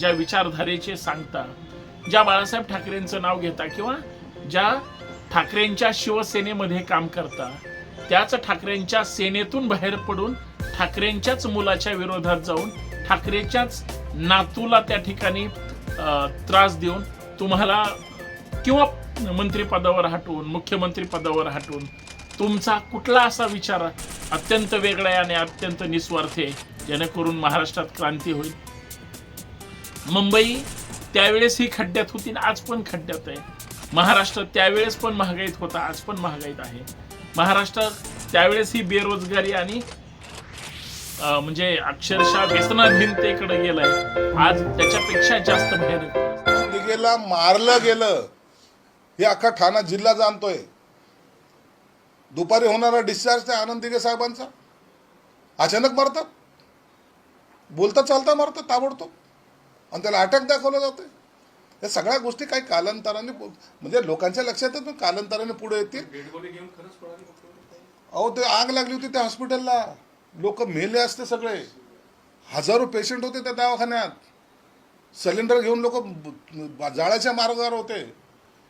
ज्या विचारधारेचे सांगता ज्या बाळासाहेब ठाकरेंचं नाव घेता किंवा ज्या ठाकरेंच्या शिवसेनेमध्ये काम करता त्याच ठाकरेंच्या सेनेतून बाहेर पडून ठाकरेंच्याच मुलाच्या विरोधात जाऊन ठाकरेच्याच नातूला त्या ठिकाणी त्रास देऊन तुम्हाला किंवा मंत्रिपदावर हटवून मुख्यमंत्री पदावर हटवून तुमचा कुठला असा विचार अत्यंत वेगळा आहे आणि अत्यंत निस्वार्थ आहे. जेणेकरून महाराष्ट्रात क्रांती होईल. मुंबई त्यावेळेस ही खड्ड्यात होती आणि आज पण खड्ड्यात आहे. महाराष्ट्र त्यावेळेस पण महागाईत होता आज पण महागाईत आहे. महाराष्ट्र त्यावेळेस ही बेरोजगारी आणि म्हणजे अक्षरशः व्यसनाधीनतेकडे गेलाय. आज त्याच्यापेक्षा जास्त भयानक मारलं गेलं हे अख्खा ठाणा जिल्हा जाणतोय. दुपारी होणारा डिस्चार्ज त्या आनंद दिघे साहेबांचा. अचानक मारतात. बोलता चालता मारतात ताबडतोब. आणि त्याला अटॅक दाखवला जातोय. या सगळ्या गोष्टी काही कालांतराने म्हणजे लोकांच्या लक्षात येत पण कालांतराने पुढे येतील. अहो ते आग लागली होती त्या हॉस्पिटलला लोक मेले असते सगळे. हजारो पेशंट होते त्या दवाखान्यात. सिलेंडर घेऊन लोक जाळ्याच्या मार्गावर होते.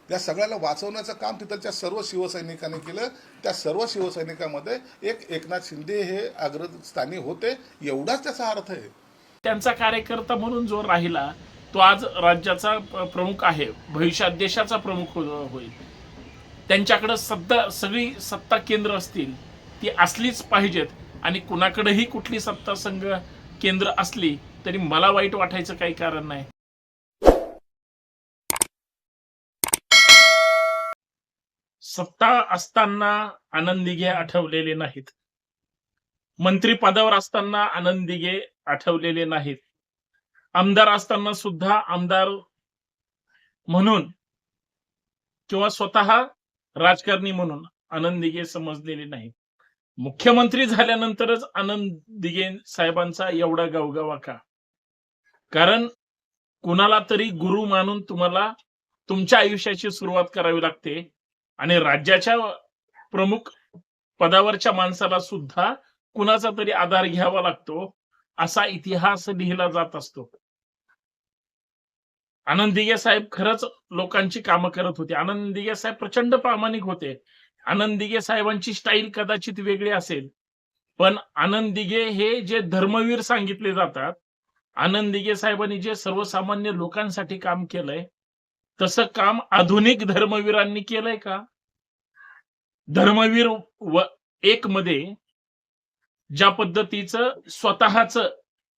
त्या सगळ्याला वाचवण्याचं काम तिथलच्या सर्व शिवसैनिकांनी केलं. त्या सर्व शिवसैनिकामध्ये एक एकनाथ शिंदे हे अग्रस्थानी होते. एवढाच त्याचा अर्थ आहे. त्यांचा कार्यकर्ता म्हणून जो राहिला तो आज राज्याचा प्रमुख आहे. भविष्यात देशाचा प्रमुख हो-, होईल. त्यांच्याकडं सध्या सगळी सत्ता केंद्र असतील ती असलीच पाहिजेत. आणि कुणाकडेही कुठली सत्ता संघ केंद्र असली तरी मला वाईट वाटायचं काही कारण नाही. सत्ता असताना आनंदी घे आठवलेले नाहीत. मंत्री पदावर असताना आनंद दिघे आठवलेले नाहीत. आमदार असताना सुद्धा आमदार म्हणून किंवा स्वतः राजकारणी म्हणून आनंद दिघे समजलेले नाही मुख्यमंत्री झाल्यानंतरच आनंद दिघे साहेबांचा एवढा गावगावा का? कारण कुणाला तरी गुरु मानून तुम्हाला तुमच्या आयुष्याची सुरुवात करावी लागते. आणि राज्याच्या प्रमुख पदावरच्या माणसाला सुद्धा कुणाचा तरी आधार घ्यावा लागतो असा इतिहास लिहिला जात असतो. आनंद दिघे साहेब खरंच लोकांची कामं करत होते. आनंद दिघे साहेब प्रचंड प्रामाणिक होते. आनंद दिघे साहेबांची स्टाईल कदाचित वेगळी असेल पण आनंद दिघे हे जे धर्मवीर सांगितले जातात आनंद दिघे साहेबांनी जे सर्वसामान्य लोकांसाठी काम केलंय तसं काम आधुनिक धर्मवीरांनी केलंय का? धर्मवीर व एक मध्ये ज्या पद्धतीचं स्वतःच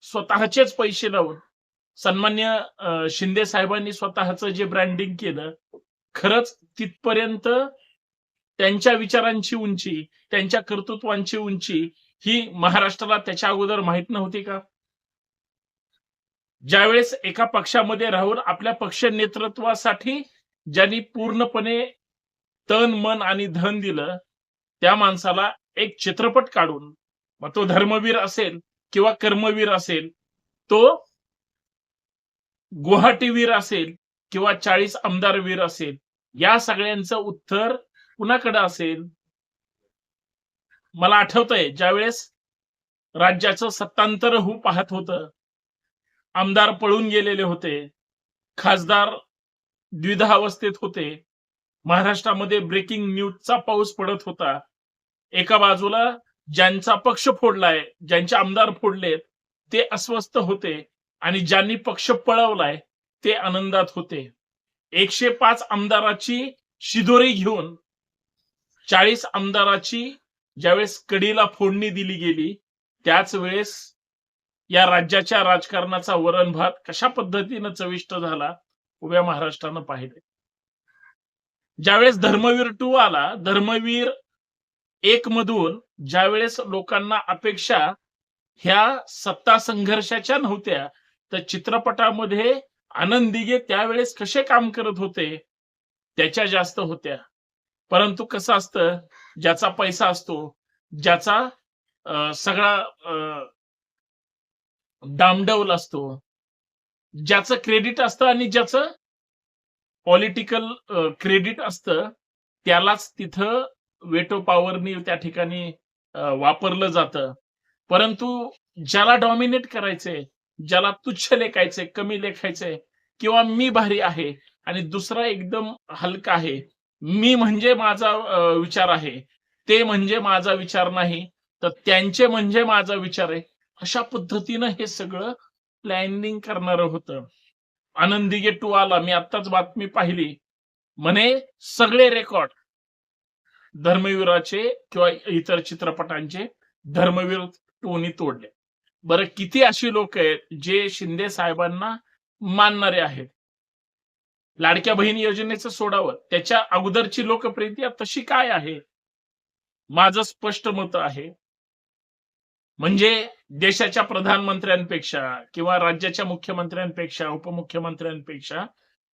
स्वतःचेच पैसे लावून सन्मान्य शिंदे साहेबांनी स्वतःच जे ब्रँडिंग केलं खरंच तिथपर्यंत त्यांच्या विचारांची उंची त्यांच्या कर्तृत्वांची उंची ही महाराष्ट्राला त्याच्या अगोदर माहीत नव्हती का? ज्यावेळेस एका पक्षामध्ये राहून आपल्या पक्ष नेतृत्वासाठी ज्यांनी पूर्णपणे तन मन आणि धन दिलं त्या माणसाला एक चित्रपट काढून मग तो धर्मवीर असेल किंवा कर्मवीर असेल तो गुवाहाटीवीर असेल किंवा चाळीस आमदार वीर असेल या सगळ्यांचं उत्तर कुणाकडे असेल? मला आठवतंय ज्यावेळेस राज्याचं सत्तांतर होऊ पाहत होतं आमदार पळून गेलेले होते खासदार द्विधा अवस्थेत होते महाराष्ट्रामध्ये ब्रेकिंग न्यूजचा पाऊस पडत होता एका बाजूला ज्यांचा पक्ष फोडलाय ज्यांचे आमदार फोडलेत ते अस्वस्थ होते आणि ज्यांनी पक्ष पळवलाय ते आनंदात होते. एकशे पाच आमदाराची शिदोरी घेऊन चाळीस आमदाराची ज्यावेळेस कडीला फोडणी दिली गेली त्याच वेळेस या राज्याच्या राजकारणाचा वरण भात कशा पद्धतीनं चविष्ट झाला उभ्या महाराष्ट्रानं पाहिले ज्यावेळेस धर्मवीर टू आला धर्मवीर एक मधून ज्यावेळेस लोकांना अपेक्षा ह्या सत्ता संघर्षाच्या नव्हत्या तर चित्रपटामध्ये आनंद दिघे त्यावेळेस कसे काम करत होते त्याच्या जास्त होत्या. परंतु कसं असतं ज्याचा पैसा असतो ज्याचा सगळा डामडौल असतो ज्याचं क्रेडिट असतं आणि ज्याचं पॉलिटिकल क्रेडिट असतं त्यालाच तिथं वेटो पॉवरनी त्या ठिकाणी वापरलं जातं. परंतु ज्याला डॉमिनेट करायचंय ज्याला तुच्छ लेखायचंय कमी लेखायचंय किंवा मी भारी आहे आणि दुसरा एकदम हलका आहे मी म्हणजे माझा विचार आहे ते म्हणजे माझा विचार नाही तर त्यांचे म्हणजे माझा विचार आहे अशा पद्धतीनं हे सगळं प्लॅनिंग करणार होतं. आनंदी टू आला मी आत्ताच बातमी पाहिली. म्हणे सगळे रेकॉर्ड धर्मवीराचे किंवा इतर चित्रपटांचे धर्मवीर टोनी तोडले. बरं किती अशी लोक आहेत जे शिंदे साहेबांना मानणारे आहेत? लाडक्या बहीण योजनेचं सोडावं त्याच्या अगोदरची लोकप्रियता तशी काय आहे? माझं स्पष्ट मत आहे. म्हणजे देशाच्या प्रधानमंत्र्यांपेक्षा किंवा राज्याच्या मुख्यमंत्र्यांपेक्षा उपमुख्यमंत्र्यांपेक्षा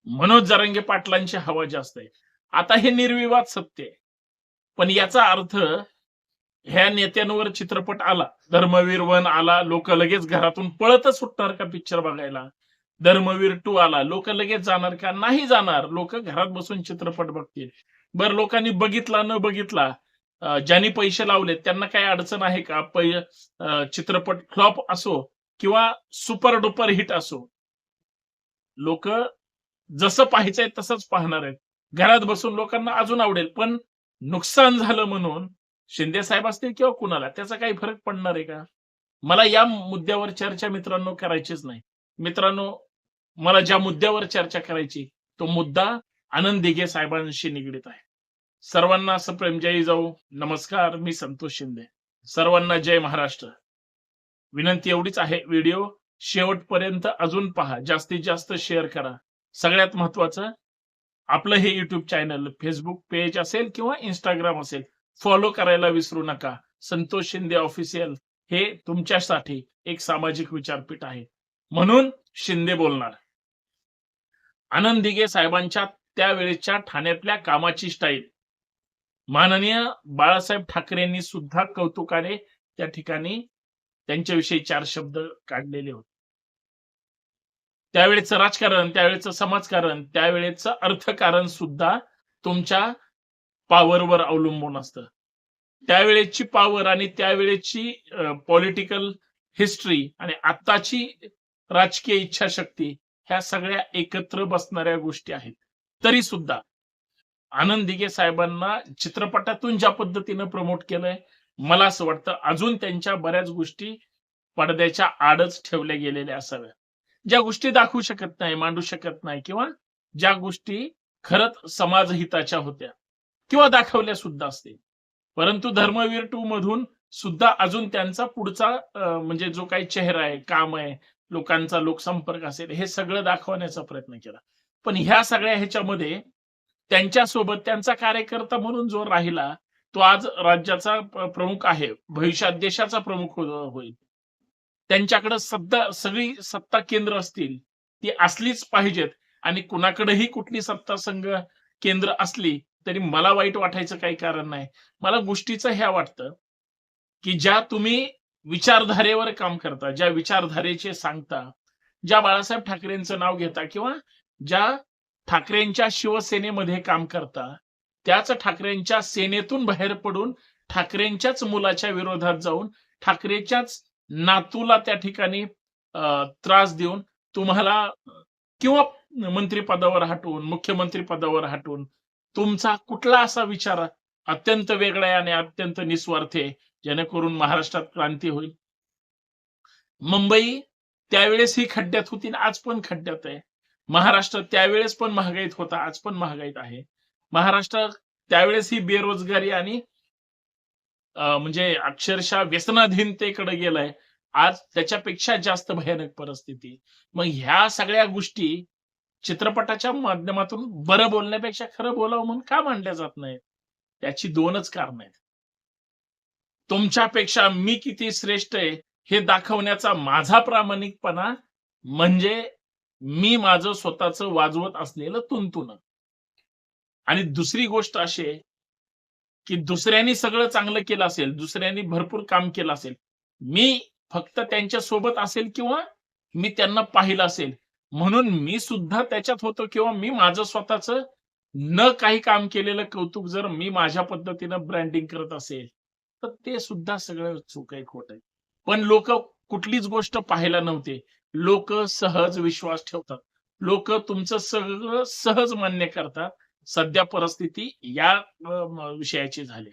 मनोज जरांगे पाटलांची हवा जास्त आहे. आता हे निर्विवाद सत्य आहे. पण याचा अर्थ ह्या नेत्यांवर चित्रपट आला. धर्मवीर वन आला लोक लगेच घरातून पळतच सुटणार का पिक्चर बघायला? धर्मवीर टू आला लोक लगेच जाणार का? नाही जाणार. लोक घरात बसून चित्रपट बघतील. बर लोकांनी बघितला न बघितला ज्यांनी पैसे लावले त्यांना काही अडचण आहे का? पै चित्रपट फ्लॉप असो किंवा सुपर डुपर हिट असो. लोक जसं पाहायचंय तसंच पाहणार आहेत. घरात बसून लोकांना अजून आवडेल पण नुकसान झालं म्हणून शिंदे साहेब असतील किंवा कुणाला त्याचा काही फरक पडणार आहे का? मला या मुद्द्यावर चर्चा मित्रांनो करायचीच नाही. मित्रांनो मला ज्या मुद्द्यावर चर्चा करायची तो मुद्दा आनंद दिघे साहेबांशी निगडीत आहे. सर्वांना असं जय जाऊ. नमस्कार मी संतोष शिंदे. सर्वांना जय महाराष्ट्र. विनंती एवढीच आहे व्हिडिओ शेवटपर्यंत अजून पहा. जास्तीत जास्त शेअर करा. सगळ्यात महत्वाचं आपलं हे युट्यूब चॅनल फेसबुक पेज असेल किंवा इंस्टाग्राम असेल फॉलो करायला विसरू नका. संतोष शिंदे ऑफिशियल हे तुमच्यासाठी एक सामाजिक विचारपीठ आहे. म्हणून शिंदे बोलणार. आनंद दिघे साहेबांच्या त्यावेळेच्या ठाण्यातल्या कामाची स्टाईल माननीय बाळासाहेब ठाकरेंनी सुद्धा कौतुकाने त्या ठिकाणी त्यांच्याविषयी चार शब्द काढलेले होते. त्यावेळेचं राजकारण त्यावेळेचं समाजकारण त्यावेळेचं अर्थकारण सुद्धा तुमच्या पॉवरवर अवलंबून असतं. त्यावेळेची पॉवर आणि त्यावेळेची पॉलिटिकल हिस्ट्री आणि आत्ताची राजकीय इच्छाशक्ती ह्या सगळ्या एकत्र बसणाऱ्या गोष्टी आहेत. तरी सुद्धा आनंद दिघे साहेबांना चित्रपटातून ज्या पद्धतीनं प्रमोट केलंय मला असं वाटतं अजून त्यांच्या बऱ्याच गोष्टी पडद्याच्या आडच ठेवल्या गेलेल्या असाव्या ज्या गोष्टी दाखवू शकत नाही मांडू शकत नाही किंवा ज्या गोष्टी खरंच समाजहिताच्या होत्या किंवा दाखवल्या सुद्धा असतील. परंतु धर्मवीर टू मधून सुद्धा अजून त्यांचा पुढचा म्हणजे जो काही चेहरा आहे काम आहे लोकांचा लोकसंपर्क असेल हे सगळं दाखवण्याचा प्रयत्न केला. पण ह्या सगळ्या ह्याच्यामध्ये त्यांच्यासोबत त्यांचा कार्यकर्ता म्हणून जो राहिला तो आज राज्याचा प्रमुख आहे भविष्यात देशाचा प्रमुख हो- होईल. त्यांच्याकडे सध्या सगळी सत्ता केंद्र असतील ती असलीच पाहिजेत. आणि कुणाकडेही कुठली सत्ता संघ केंद्र असली तरी मला वाईट वाटायचं काही कारण नाही. मला गोष्टीचं ह्या वाटतं की ज्या तुम्ही विचारधारेवर काम करता ज्या विचारधारेचे सांगता ज्या बाळासाहेब ठाकरेंचं नाव घेता किंवा ज्या ठाकरेंच्या शिवसेनेमध्ये काम करता त्याच ठाकरेंच्या सेनेतून बाहेर पडून ठाकरेंच्याच मुलाच्या विरोधात जाऊन ठाकरेच्याच नातूला त्या ठिकाणी त्रास देऊन तुम्हाला किंवा मंत्री पदावर हटवून मुख्यमंत्री पदावर हटवून तुमचा कुठला असा विचार अत्यंत वेगळा आहे आणि अत्यंत निस्वार्थ आहे जेणेकरून महाराष्ट्रात क्रांती होईल? मुंबई त्यावेळेस ही खड्ड्यात होती आणि आज पण खड्ड्यात आहे. महाराष्ट्र त्यावेळेस पण महागाईत होता आज पण महागाईत आहे. महाराष्ट्र त्यावेळेस ही बेरोजगारी आणि म्हणजे अक्षरशः व्यसनाधीनतेकडे गेलाय. आज त्याच्यापेक्षा जास्त भयानक परिस्थिती. मग ह्या सगळ्या गोष्टी चित्रपटाच्या माध्यमातून बरं बोलण्यापेक्षा खरं बोलावं म्हणून का मांडल्या जात नाहीत? त्याची दोनच कारण आहेत. तुमच्यापेक्षा मी किती श्रेष्ठ आहे हे दाखवण्याचा माझा प्रामाणिकपणा म्हणजे मी माझं स्वतःच वाजवत असलेलं तुंतुन आणि दुसरी गोष्ट अशी आहे की दुसऱ्यांनी सगळं चांगलं केलं असेल दुसऱ्यांनी भरपूर काम केलं असेल मी फक्त त्यांच्यासोबत असेल किंवा मी त्यांना पाहिलं असेल म्हणून मी सुद्धा त्याच्यात होतो किंवा मी माझं स्वतःच न काही काम केलेलं कौतुक जर मी माझ्या पद्धतीनं ब्रँडिंग करत असेल तर ते सुद्धा सगळं चूक आहे खोट आहे. पण लोक कुठलीच गोष्ट पाहायला नव्हते. लोक सहज विश्वास ठेवतात. लोक तुमचं सगळं सहज मान्य करतात. सध्या परिस्थिती या विषयाची झाली.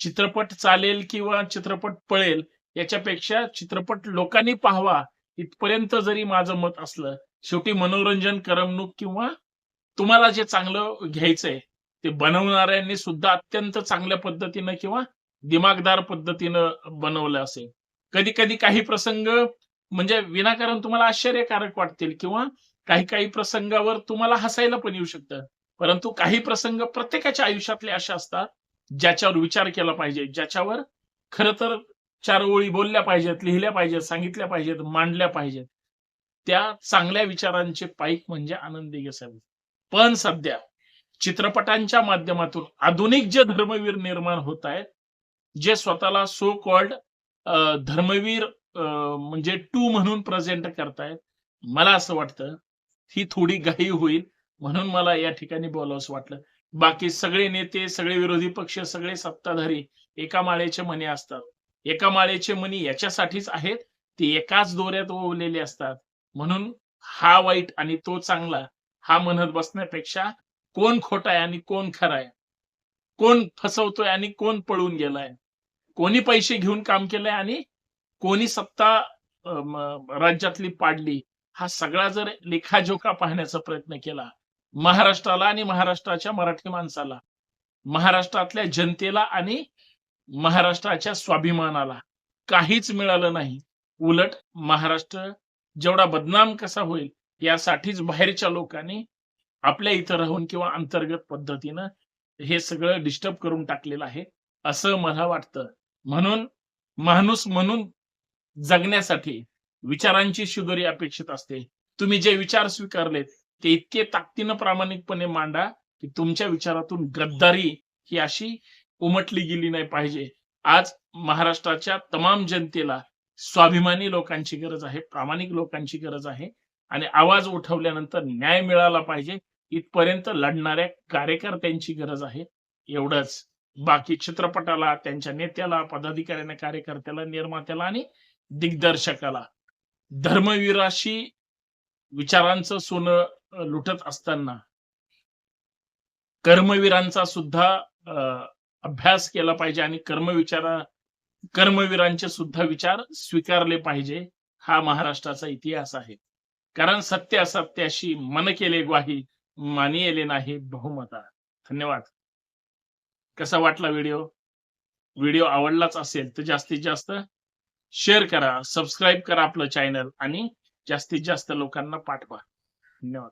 चित्रपट चालेल किंवा चित्रपट पळेल याच्यापेक्षा चित्रपट लोकांनी पाहावा इथपर्यंत जरी माझं मत असलं शेवटी मनोरंजन करमणूक किंवा तुम्हाला जे चांगलं घ्यायचंय ते बनवणाऱ्यांनी सुद्धा अत्यंत चांगल्या पद्धतीनं किंवा दिमागदार पद्धतीनं बनवलं असेल. कधी कधी काही प्रसंग म्हणजे विनाकारण तुम्हाला आश्चर्यकारक वाटतील किंवा काही काही प्रसंगावर तुम्हाला हसायला पण येऊ शकतं. परंतु काही प्रसंग प्रत्येकाच्या आयुष्यातले असे असतात ज्याच्यावर विचार केला पाहिजे ज्याच्यावर खरं तर चार ओळी बोलल्या पाहिजेत लिहिल्या पाहिजेत सांगितल्या पाहिजेत मांडल्या पाहिजेत. त्या चांगल्या विचारांचे पाईक म्हणजे आनंदी घसावी पण सध्या चित्रपटांच्या माध्यमातून आधुनिक जे धर्मवीर निर्माण होत आहेत जे स्वतःला सो कॉल्ड धर्मवीर अं, म्हणजे टू म्हणून प्रेझेंट करतायत मला असं वाटतं ही थोडी घाई होईल. म्हणून मला या ठिकाणी बोलावंस वाटलं. बाकी सगळे नेते सगळे विरोधी पक्ष सगळे सत्ताधारी एका माळेचे मणी असतात. एका माळेचे मणी याच्यासाठीच आहेत ते एकाच दोऱ्यात ओवलेले असतात. म्हणून हा वाईट आणि तो चांगला हा म्हणत बसण्यापेक्षा कोण खोटा आहे आणि कोण खरा आहे? कोण फसवतोय आणि कोण पळून गेलाय? कोणी पैसे घेऊन काम केलंय आणि कोणी सत्ता राज्यातली पाडली? हा सगळा जर लेखाजोखा पाहण्याचा प्रयत्न केला महाराष्ट्राला आणि महाराष्ट्राच्या मराठी माणसाला महाराष्ट्रातल्या जनतेला आणि महाराष्ट्राच्या स्वाभिमानाला काहीच मिळालं नाही. उलट महाराष्ट्र जेवढा बदनाम कसा होईल यासाठीच बाहेरच्या लोकांनी आपल्या इथं राहून किंवा अंतर्गत पद्धतीनं हे सगळं डिस्टर्ब करून टाकलेलं आहे असं मला वाटतं. म्हणून माणूस म्हणून जगण्यासाठी विचारांची शिदोरी अपेक्षित असते. तुम्ही जे विचार स्वीकारलेत ते इतके ताकदीनं प्रामाणिकपणे मांडा की तुमच्या विचारातून गद्दारी ही अशी उमटली गेली नाही पाहिजे. आज महाराष्ट्राच्या तमाम जनतेला स्वाभिमानी लोकांची गरज आहे प्रामाणिक लोकांची गरज आहे आणि आवाज उठवल्यानंतर न्याय मिळाला पाहिजे. इथपर्यंत लढणाऱ्या कार्यकर्त्यांची गरज आहे. एवढंच. बाकी चित्रपटाला त्यांच्या नेत्याला पदाधिकाऱ्यांना कार्यकर्त्याला निर्मात्याला आणि दिग्दर्शकाला. धर्मवीराशी विचारांचं सोनं लुटत असताना कर्मवीरांचा सुद्धा अभ्यास केला पाहिजे आणि कर्मविचारा कर्मवीरांचे सुद्धा विचार स्वीकारले पाहिजे हा महाराष्ट्राचा इतिहास आहे. कारण सत्य असत्याशी मन केले ग्वाही मानिले नाही बहुमता. धन्यवाद. कसा वाटला व्हिडिओ? व्हिडिओ आवडलाच असेल तर जास्तीत जास्त शेअर करा सबस्क्राईब करा आपलं चॅनल आणि जास्तीत जास्त लोकांना पाठवा. धन्यवाद.